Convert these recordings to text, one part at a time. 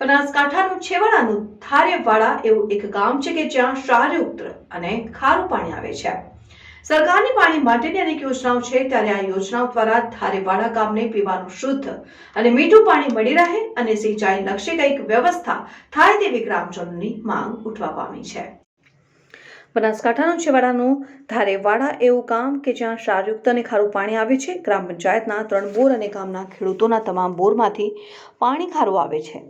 બનાસકાંઠાનું છેવાડાનું ધારેવાડા એવું એક ગામ છે કે જ્યાં ક્ષારયુક્ત અને ખારું પાણી આવે છે. સરકારની પાણી માટેની અનેક યોજનાઓ છે. ત્યારે આ યોજનાઓ દ્વારા ધારેવાડા ગામને પીવાનું શુદ્ધ અને મીઠું પાણી મળી રહે અને સિંચાઈ લક્ષી કંઈક વ્યવસ્થા થાય તેવી ગ્રામજનોની માંગ ઉઠવા પામી છે. બનાસકાંઠાનું છેવાડાનું ધારેવાડા એવું ગામ કે જ્યાં ક્ષારયુક્ત અને ખારું પાણી આવે છે. ગ્રામ પંચાયતના ત્રણ બોર અને ગામના ખેડૂતોના તમામ બોરમાંથી પાણી ખારું આવે છે.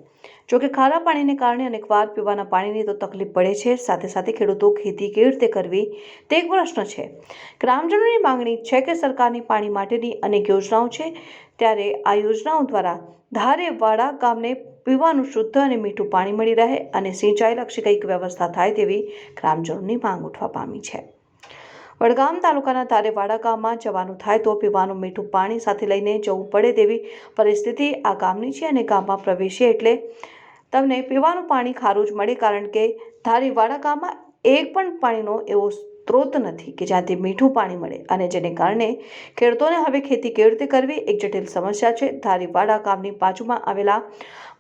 જો કે ખારા પાણીને કારણે અનેકવાર પીવાના પાણીની તો તકલીફ પડે છે. સાથે સાથે ખેડૂતો ખેતી કેવી રીતે કરવી તે એક પ્રશ્ન છે. ગ્રામજનોની માંગણી છે કે સરકારની પાણી માટેની અનેક યોજનાઓ છે. ત્યારે આ યોજનાઓ દ્વારા ધારેવાડા ગામને પીવાનું શુદ્ધ અને મીઠું પાણી મળી રહે અને સિંચાઈ લક્ષી કંઈક વ્યવસ્થા થાય તેવી ગ્રામજનોની માંગ ઉઠવા પામી છે. વડગામ તાલુકાના ધારેવાડા ગામમાં જવાનું થાય તો પીવાનું મીઠું પાણી સાથે લઈને જવું પડે તેવી પરિસ્થિતિ આ ગામની છે અને ગામમાં પ્રવેશીએ એટલે તમને પીવાનું પાણી ખારું જ મળે કારણ કે ધારીવાડા ગામમાં એક પણ પાણીનો એવો સ્ત્રોત નથી કે જ્યાંથી મીઠું પાણી મળે અને જેને કારણે ખેડૂતોને હવે ખેતી કેવી રીતે કરવી? એક જટિલ સમસ્યા છે. ધારીવાડા ગામની બાજુમાં આવેલા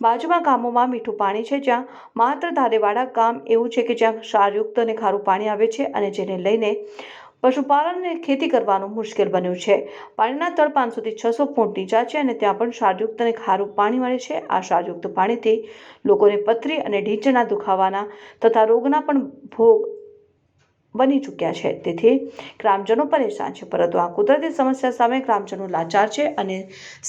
બાજુમાં ગામોમાં મીઠું પાણી છે. જ્યાં માત્ર ધારેવાડા ગામ એવું છે કે જ્યાં ક્ષારયુક્ત અને ખારું પાણી આવે છે અને જેને લઈને પશુપાલન અને ખેતી કરવાનું મુશ્કેલ બન્યું છે. પાણીના તળ પાંચસોથી છસો ફૂટ નીચા છે અને ત્યાં પણ ક્ષારયુક્ત અને ખારું પાણી મળે છે. આ ક્ષારયુક્ત પાણીથી લોકોને પથરી અને ઢીંચના દુખાવાના તથા રોગના પણ ભોગ બની ચૂક્યા છે. તેથી ગ્રામજનો પરેશાન છે. પરંતુ આ કુદરતી સમસ્યા સામે ગ્રામજનો લાચાર છે અને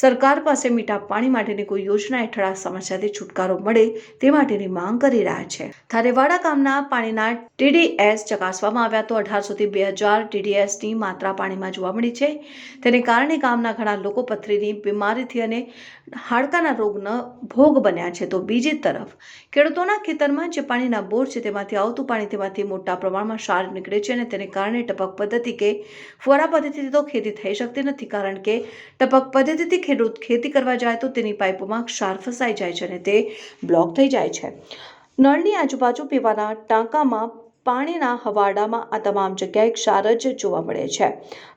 સરકાર પાસે મીઠા પાણી માટેની કોઈ યોજના હેઠળ આ સમસ્યાથી છુટકારો મળે તે માટેની માંગ કરી રહ્યા છે. થારેવાડા ગામના પાણીના ટીડીએસ ચકાસવામાં આવ્યા તો અઢારસોથી બે હજાર ટીડીએસની માત્રા પાણીમાં જોવા મળી છે. તેને કારણે ગામના ઘણા લોકો પથરીની બીમારીથી અને હાડકાના રોગનો ભોગ બન્યા છે. તો બીજી તરફ ખેડૂતોના ખેતરમાં જે પાણીના બોર છે તેમાંથી આવતું પાણી તેમાંથી મોટા પ્રમાણમાં ક્ષાર નીકળે છે અને તેને કારણે ટપક પદ્ધતિ કે ફુવારા પદ્ધતિથી તો ખેતી થઈ શકતી નથી, કારણ કે ટપક પદ્ધતિથી ખેડૂત ખેતી કરવા જાય તો તેની પાઇપોમાં ક્ષાર ફસાઈ જાય છે અને તે બ્લોક થઈ જાય છે. નળની આજુબાજુ પીવાના ટાંકામાં પાણીના હવાડામાં આ તમામ જગ્યાએ ક્ષાર જ જોવા મળે છે.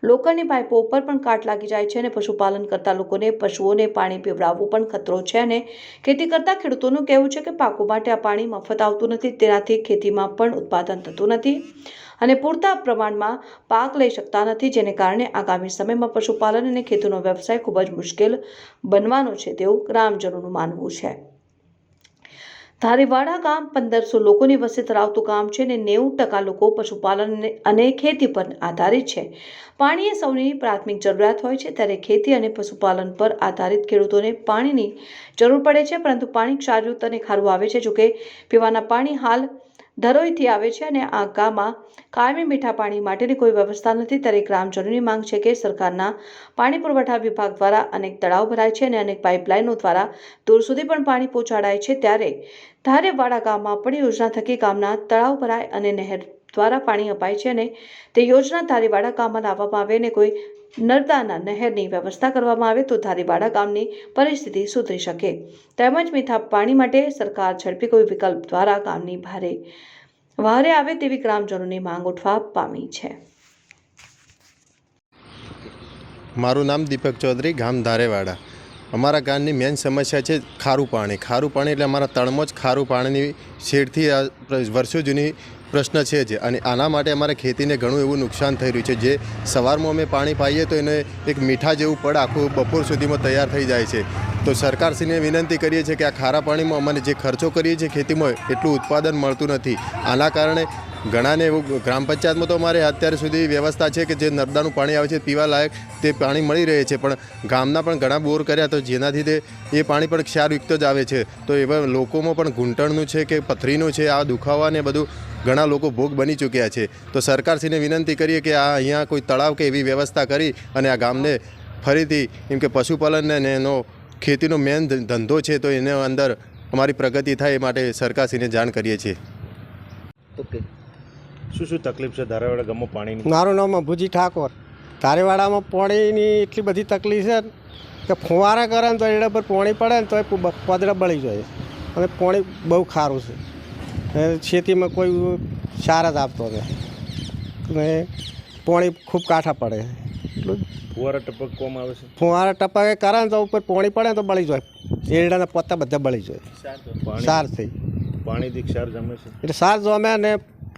લોકોની પાઇપો ઉપર પણ કાટ લાગી જાય છે અને પશુપાલન કરતા લોકોને, પશુઓને પાણી પીવડાવવું પણ ખતરો છે અને ખેતી કરતા ખેડૂતોનું કહેવું છે કે પાકો માટે આ પાણી મફત આવતું નથી, તેનાથી ખેતીમાં પણ ઉત્પાદન થતું નથી અને પૂરતા પ્રમાણમાં પાક લઈ શકતા નથી, જેને કારણે આગામી સમયમાં પશુપાલન અને ખેતીનો વ્યવસાય ખૂબ જ મુશ્કેલ બનવાનો છે તેવું ગ્રામજનોનું માનવું છે. ધારીવાડા ગામ પંદરસો લોકોની વસ્તી ધરાવતું ગામ છે અને નેવું ટકા લોકો પશુપાલન અને ખેતી પર આધારિત છે. પાણી એ સૌની પ્રાથમિક જરૂરિયાત હોય છે ત્યારે ખેતી અને પશુપાલન પર આધારિત ખેડૂતોને પાણીની જરૂર પડે છે, પરંતુ પાણી ક્ષારયુક્ત અને ખારું આવે છે. જોકે પીવાના પાણી હાલ ધરોઈથી આવે છે અને આ ગામમાં કાયમી મીઠા પાણી માટેની કોઈ વ્યવસ્થા નથી. ત્યારે ગ્રામજનોની માંગ છે કે સરકારના પાણી પુરવઠા વિભાગ દ્વારા અનેક તળાવ ભરાય છે અને અનેક પાઇપલાઇનો દ્વારા દૂર સુધી પણ પાણી પહોંચાડાય છે. ત્યારે ધારેવાડા ગામમાં પણ યોજના થકી ગામના તળાવ ભરાય અને નહેર દ્વારા પાણી અપાય છે અને તે યોજના ધારેવાડા ગામમાં લાવવામાં આવે અને કોઈ નર્મદાના નહેરની વ્યવસ્થા કરવામાં આવે તો ધારીવાડા ગામની પરિસ્થિતિ સુધરી શકે. તેમજ મીઠા પાણી માટે સરકાર ઝડપી કોઈ વિકલ્પ દ્વારા ગામની ભારે વહારે આવે તેવી ગ્રામજનોની માંગ ઉઠવા પામી છે. મારું નામ દીપક ચૌધરી, ગામ ધારેવાડા. અમારા ગામની મેઇન સમસ્યા છે ખારું પાણી. ખારું પાણી એટલે અમારા તળમાં જ ખારું પાણીની શેડથી આ વર્ષો જૂની પ્રશ્ન છે જ. અને આના માટે અમારે ખેતીને ઘણું એવું નુકસાન થઈ રહ્યું છે. જે સવારમાં અમે પાણી પાઈએ તો એને એક મીઠા જેવું પડ આખું બપોર સુધીમાં તૈયાર થઈ જાય છે. તો સરકારશ્રીને વિનંતી કરીએ છીએ કે આ ખારા પાણીમાં અમને જે ખર્ચો કરીએ છીએ ખેતીમાં, એટલું ઉત્પાદન મળતું નથી. આના કારણે ઘણાને એવું ગ્રામ પંચાયતમાં તો અમારે અત્યાર સુધી વ્યવસ્થા છે કે જે નર્મદાનું પાણી આવે છે, પીવા લાયક તે પાણી મળી રહે છે. પણ ગામના પણ ઘણા બોર કર્યા તો જેનાથી તે, એ પાણી પણ ક્ષારયુક્ત જ આવે છે. તો એવા લોકોમાં પણ ઘૂંટણનું છે કે પથરીનું છે, આ દુખાવાને બધું ઘણા લોકો ભોગ બની ચૂક્યા છે. તો સરકારશ્રીને વિનંતી કરીએ કે આ અહીંયા કોઈ તળાવ કે એવી વ્યવસ્થા કરી અને આ ગામને ફરીથી એમ કે પશુપાલન ને એનો ખેતીનો મેન ધંધો છે તો એને અંદર અમારી પ્રગતિ થાય એ માટે સરકારશ્રીને જાણ કરીએ છીએ. ઓકે. શું શું તકલીફ છે? ધારેવાડા ગામમાં પાણીની? મારું નામ અભુજી ઠાકોર. ધારેવાડામાં પાણીની એટલી બધી તકલીફ છે કે ફુવારા કરે ને તો એડા પર પાણી પડે ને તો એ પદરા બળી જાય. અને પાણી બહુ ખારું છે. ખેતીમાં કોઈ સાર જ આપતો નથી. ને પાણી ખૂબ કાઠા પડે. એટલું. ફુવારા ટપકવામાં આવે છે? ફુવારા ટપકે કરે ને તો ઉપર પાણી પડે તો બળી જાય. એરડાના પત્તા બધા બળી જાય. પાણી સાર થઈ પાણીથી ક્ષાર જમે છે? એટલે સાર જમે ને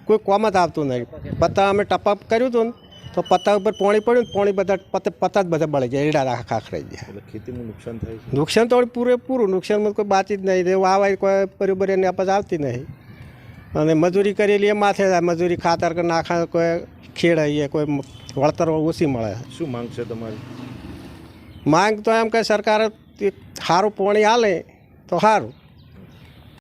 કોઈ કોમ જ આવતું નહીં. પત્તા અમે ટપઅપ કર્યું હતું ને તો પત્તા ઉપર પોણી પડ્યું પાણી બધા પત્તા પત્તા જ બધા બળી જાય એડા આખા ખાખરાઈ જાય ખેતીમાં નુકસાન થાય નુકસાન તો પૂરેપૂરું નુકસાનમાં કોઈ બાચી જ નહીં વાવાય કોઈ બરોબર એની અપજ આવતી નહીં. અને મજૂરી કરેલી એ માથે મજૂરી ખાતર કે નાખા કોઈ ખેડાઈએ કોઈ વળતર ઓછી મળે. શું માંગ છે તમારી? માંગ તો એમ કે સરકાર સારું પોણી હાલે તો સારું.